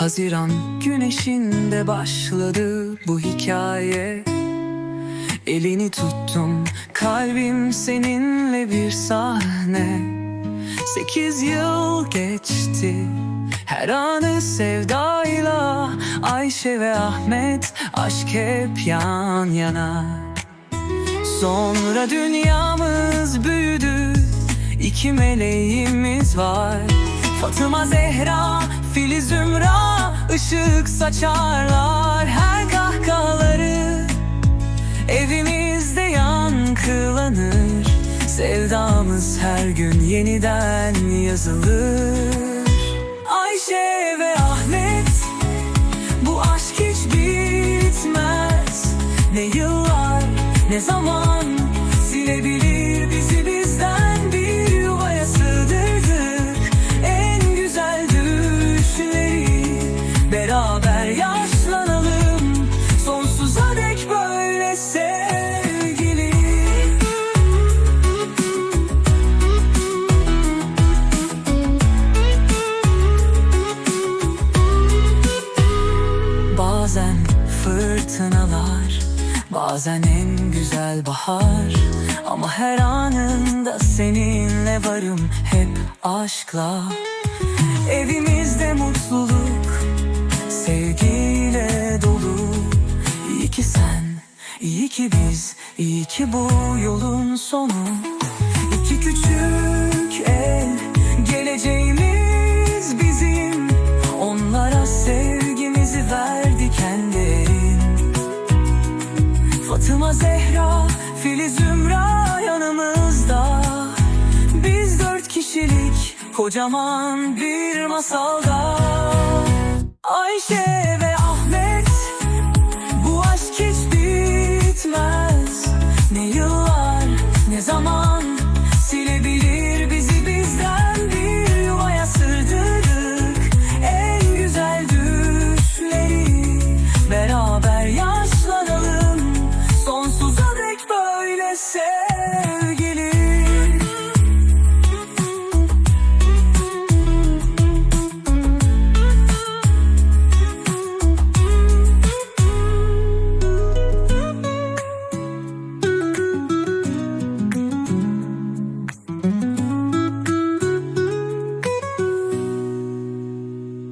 Haziran güneşinde başladı bu hikaye. Elini tuttum kalbim seninle bir sahne. Sekiz yıl geçti her anı sevdayla. Ayşe ve Ahmet aşk hep yan yana. Sonra dünyamız büyüdü İki meleğimiz var. Fatıma Zehra, Filiz Zümra ışık saçarlar her kahkahaları. Evimizde yankılanır Sevdamız her gün yeniden yazılır. Ayşe ve Ahmet Bu aşk hiç bitmez. Ne yıllar ne zaman Silebilir Bazen en güzel bahar Ama her anında seninle varım Hep aşkla. Evimizde mutluluk Sevgiyle dolu. İyi ki sen, iyi ki biz iyi ki bu yolun sonu. İki küçük Zehra, Filiz Zümra yanımızda. Biz dört kişilik kocaman bir masalda. Ayşe ve Ahmet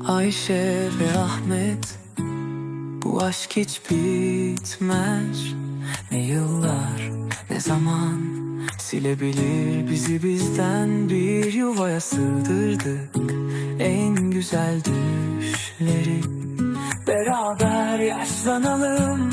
Ayşe ve Ahmet Bu aşk hiç bitmez. Ne yıllar ne zaman Silebilir bizi bizden? Bir yuvaya sığdırdık En güzel düşleri. Beraber yaşlanalım